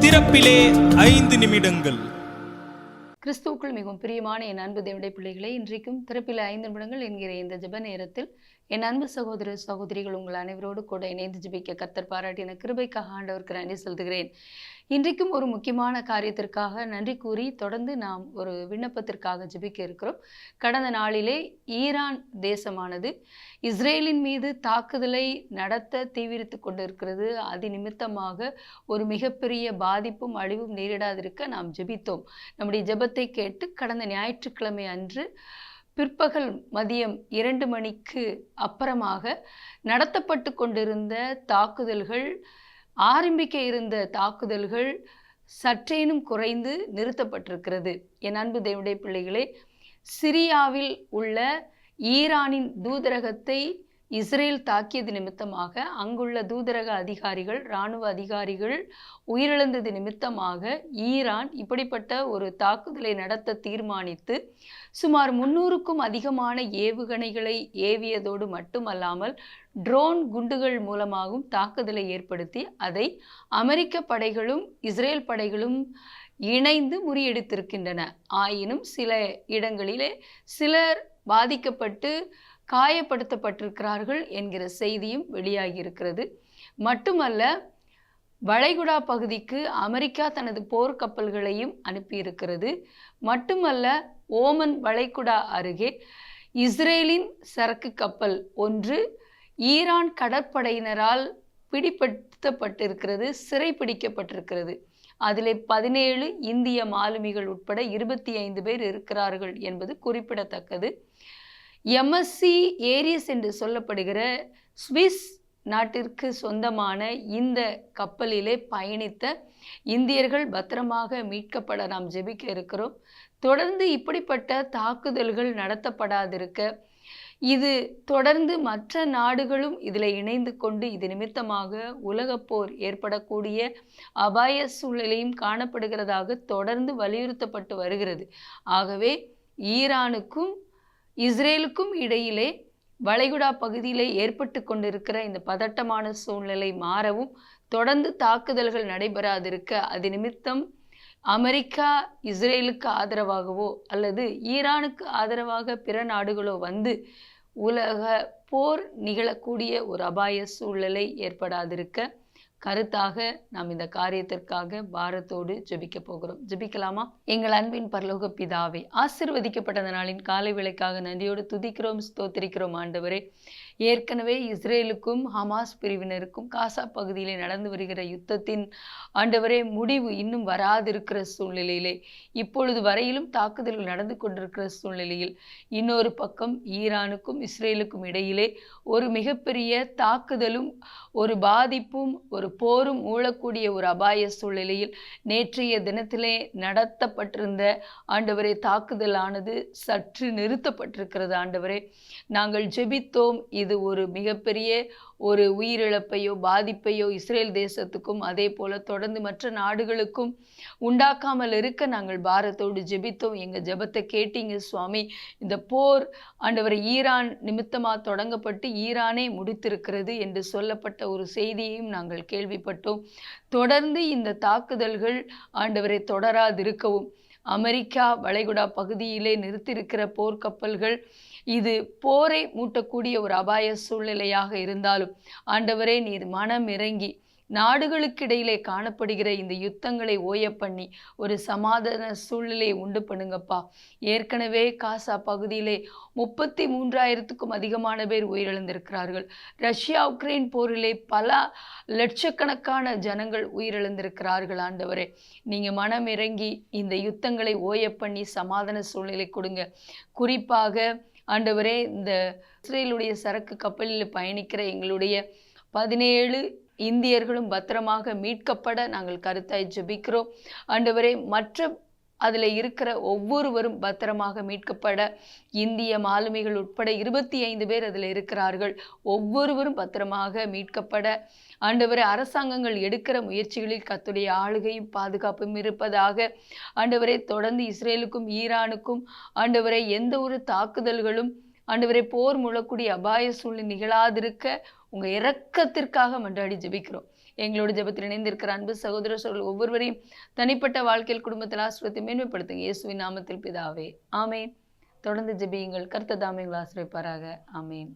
திறப்பிலே ஐந்து நிமிடங்கள். கிறிஸ்துவுக்குள் மிகவும் பிரியமான என் அன்பு தேவடைய பிள்ளைகளை இன்றைக்கும் திறப்பில் ஐந்து நிமிடங்கள் என்கிற இந்த ஜெப நேரத்தில் என் அன்பு சகோதர சகோதரிகள் உங்கள் அனைவரோடு கூட இணைந்து ஜிபிக்க கத்தர் பாராட்டின கிருபைக்காக ஆண்டவருக்கு நன்றி செலுத்துகிறேன். இன்றைக்கும் ஒரு முக்கியமான காரியத்திற்காக நன்றி கூறி தொடர்ந்து நாம் ஒரு விண்ணப்பத்திற்காக ஜிபிக்க இருக்கிறோம். கடந்த நாளிலே ஈரான் தேசமானது இஸ்ரேலின் மீது தாக்குதலை நடத்த தீவிரித்து கொண்டிருக்கிறது. அது நிமித்தமாக ஒரு மிகப்பெரிய பாதிப்பும் அழிவும் நேரிடாதிருக்க நாம் ஜெபித்தோம். நம்முடைய ஜெபத்தை கேட்டு கடந்த ஞாயிற்றுக்கிழமை அன்று பிற்பகல் மதியம் இரண்டு மணிக்கு அப்புறமாக நடத்தப்பட்டு கொண்டிருந்த தாக்குதல்கள் ஆரம்பிக்க இருந்த தாக்குதல்கள் சற்றேனும் குறைந்து நிறுத்தப்பட்டிருக்கிறது. என் அன்பு தேவடைய பிள்ளைகளே சிரியாவில் உள்ள ஈரானின் தூதரகத்தை இஸ்ரேல் தாக்கியது நிமித்தமாக அங்குள்ள தூதரக அதிகாரிகள் இராணுவ அதிகாரிகள் உயிரிழந்தது நிமித்தமாக ஈரான் இப்படிப்பட்ட ஒரு தாக்குதலை நடத்த தீர்மானித்து சுமார் முன்னூறுக்கும் அதிகமான ஏவுகணைகளை ஏவியதோடு மட்டுமல்லாமல் ட்ரோன் குண்டுகள் மூலமாகவும் தாக்குதலை ஏற்படுத்தி அதை அமெரிக்க படைகளும் இஸ்ரேல் படைகளும் இணைந்து முறியடித்திருக்கின்றன. ஆயினும் சில இடங்களிலே சிலர் பாதிக்கப்பட்டு காயப்படுத்தப்பட்டிருக்கிறார்கள் என்கிற செய்தியும் வெளியாகி இருக்கிறது மட்டுமல்ல வளைகுடா பகுதிக்கு அமெரிக்கா தனது போர்க்கப்பல்களையும் அனுப்பியிருக்கிறது. மட்டுமல்ல ஓமன் வளைகுடா அருகே இஸ்ரேலின் சரக்கு கப்பல் ஒன்று ஈரான் கடற்படையினரால் பிடிப்படுத்தப்பட்டிருக்கிறது சிறைப்பிடிக்கப்பட்டிருக்கிறது அதிலே பதினேழு இந்திய மாலுமிகள் உட்பட இருபத்தி ஐந்து பேர் இருக்கிறார்கள் என்பது குறிப்பிடத்தக்கது. எம்எஸ்சி ஏரியஸ் என்று சொல்லப்படுகிற ஸ்விஸ் நாட்டிற்கு சொந்தமான இந்த கப்பலிலே பயணித்த இந்தியர்கள் பத்திரமாக மீட்கப்பட நாம் ஜெபிக்க இருக்கிறோம். தொடர்ந்து இப்படிப்பட்ட தாக்குதல்கள் நடத்தப்படாதிருக்க இது தொடர்ந்து மற்ற நாடுகளும் இதில் இணைந்து கொண்டு இது நிமித்தமாக உலகப்போர் ஏற்படக்கூடிய அபாய சூழ்நிலையும் காணப்படுகிறதாக தொடர்ந்து வலியுறுத்தப்பட்டு வருகிறது. ஆகவே ஈரானுக்கும் இஸ்ரேலுக்கும் இடையிலே வளைகுடா பகுதியிலே ஏற்பட்டு கொண்டிருக்கிற இந்த பதட்டமான சூழ்நிலை மாறவும் தொடர்ந்து தாக்குதல்கள் நடைபெறாதிருக்க அது நிமித்தம் அமெரிக்கா இஸ்ரேலுக்கு ஆதரவாகவோ அல்லது ஈரானுக்கு ஆதரவாக பிற நாடுகளோ வந்து உலக போர் நிகழக்கூடிய ஒரு அபாய சூழ்நிலை ஏற்படாதிருக்க கருத்தாக நாம் இந்த காரியத்திற்காக பாரத்தோடு ஜெபிக்க போகிறோம். ஜெபிக்கலாமா? எங்கள் அன்பின் பரலோக பிதாவே ஆசிர்வதிக்கப்பட்ட அந்த நாளின் காலை விலைக்காக நன்றியோடு துதிக்கிறோம் ஸ்தோத்திரிக்கிறோம் ஆண்டவரே. ஏற்கனவே இஸ்ரேலுக்கும் ஹமாஸ் பிரிவினருக்கும் காசா பகுதியிலே நடந்து வருகிற யுத்தத்தின் ஆண்டவரே முடிவு இன்னும் வராதிருக்கிற சூழ்நிலையிலே இப்பொழுது வரையிலும் தாக்குதல்கள் நடந்து கொண்டிருக்கிற சூழ்நிலையில் இன்னொரு பக்கம் ஈரானுக்கும் இஸ்ரேலுக்கும் இடையிலே ஒரு மிகப்பெரிய தாக்குதலும் ஒரு பாதிப்பும் ஒரு போரும் ஊழக்கூடிய ஒரு அபாய சூழ்நிலையில் நேற்றைய தினத்திலே நடத்தப்பட்டிருந்த ஆண்டவரே தாக்குதலானது சற்று நிறுத்தப்பட்டிருக்கிறது ஆண்டவரே. நாங்கள் ஜெபித்தோம். இது ஒரு மிகப்பெரிய ஒரு உயிரிழப்பையோ பாதிப்பையோ இஸ்ரேல் தேசத்துக்கும் அதே போல தொடர்ந்து மற்ற நாடுகளுக்கும் உண்டாக்காமல் இருக்க நாங்கள் பாரத்தோடு ஜெபித்தோம். எங்கள் ஜெபத்தை கேட்டீங்க சுவாமி. இந்த போர் ஆண்டவர் ஈரான் நிமித்தமாக தொடங்கப்பட்டு ஈரானே முடித்திருக்கிறது என்று சொல்லப்பட்ட ஒரு செய்தியையும் நாங்கள் கேள்விப்பட்டோம். தொடர்ந்து இந்த தாக்குதல்கள் ஆண்டவரை தொடராதிருக்கவும். அமெரிக்கா வளைகுடா பகுதியிலே நிறுத்தியிருக்கிற போர்க்கப்பல்கள் இது போரை மூட்டக்கூடிய ஒரு அபாய சூழ்நிலையாக இருந்தாலும் ஆண்டவரே நீர் மனம் இறங்கி நாடுகளுக்கிடையிலே காணப்படுகிற இந்த யுத்தங்களை ஓய பண்ணி ஒரு சமாதான சூழ்நிலையை உண்டு பண்ணுங்கப்பா. ஏற்கனவே காசா பகுதியிலே முப்பத்தி மூன்றாயிரத்துக்கும் அதிகமான பேர் உயிரிழந்திருக்கிறார்கள். ரஷ்யா உக்ரைன் போரிலே பல லட்சக்கணக்கான ஜனங்கள் உயிரிழந்திருக்கிறார்கள் ஆண்டவரே. நீங்கள் மனம் இறங்கி இந்த யுத்தங்களை ஓய பண்ணி சமாதான சூழ்நிலை கொடுங்க. குறிப்பாக ஆண்டவரே இந்த இஸ்ரேலுடைய சரக்கு கப்பலில் பயணிக்கிற எங்களுடைய பதினேழு இந்தியர்களும் பத்திரமாக மீட்கப்பட நாங்கள் கருத்தாய் ஜெபிக்கிறோம். ஆண்டவரே மற்ற அதில் இருக்கிற ஒவ்வொருவரும் பத்திரமாக மீட்கப்பட இந்திய மாலுமிகள் உட்பட இருபத்தி ஐந்து பேர் அதில் இருக்கிறார்கள். ஒவ்வொருவரும் பத்திரமாக மீட்கப்பட. ஆண்டவரை அரசாங்கங்கள் எடுக்கிற முயற்சிகளில் கத்துடைய ஆளுகையும் பாதுகாப்பும் இருப்பதாக. ஆண்டவரை தொடர்ந்து இஸ்ரேலுக்கும் ஈரானுக்கும் ஆண்டவரை எந்த ஒரு தாக்குதல்களும் ஆண்டவரே போர் முழக்கூடிய அபாய சூழ்நிலை நிகழாதிருக்க உங்க இரக்கத்திற்காக மன்றாடி ஜெபிக்கிறோம். எங்களோட ஜெபத்தில் இணைந்திருக்கிற அன்பு சகோதர சோழர்கள் ஒவ்வொருவரையும் தனிப்பட்ட வாழ்க்கையில் குடும்பத்தில் ஆசிரியத்தை மேன்மைப்படுத்துங்க. இயேசுவின் நாமத்தில் பிதாவே. ஆமேன். தொடர்ந்து ஜெபியுங்கள். கர்த்ததாமே ஆசிரியப்பாராக ஆமேன்.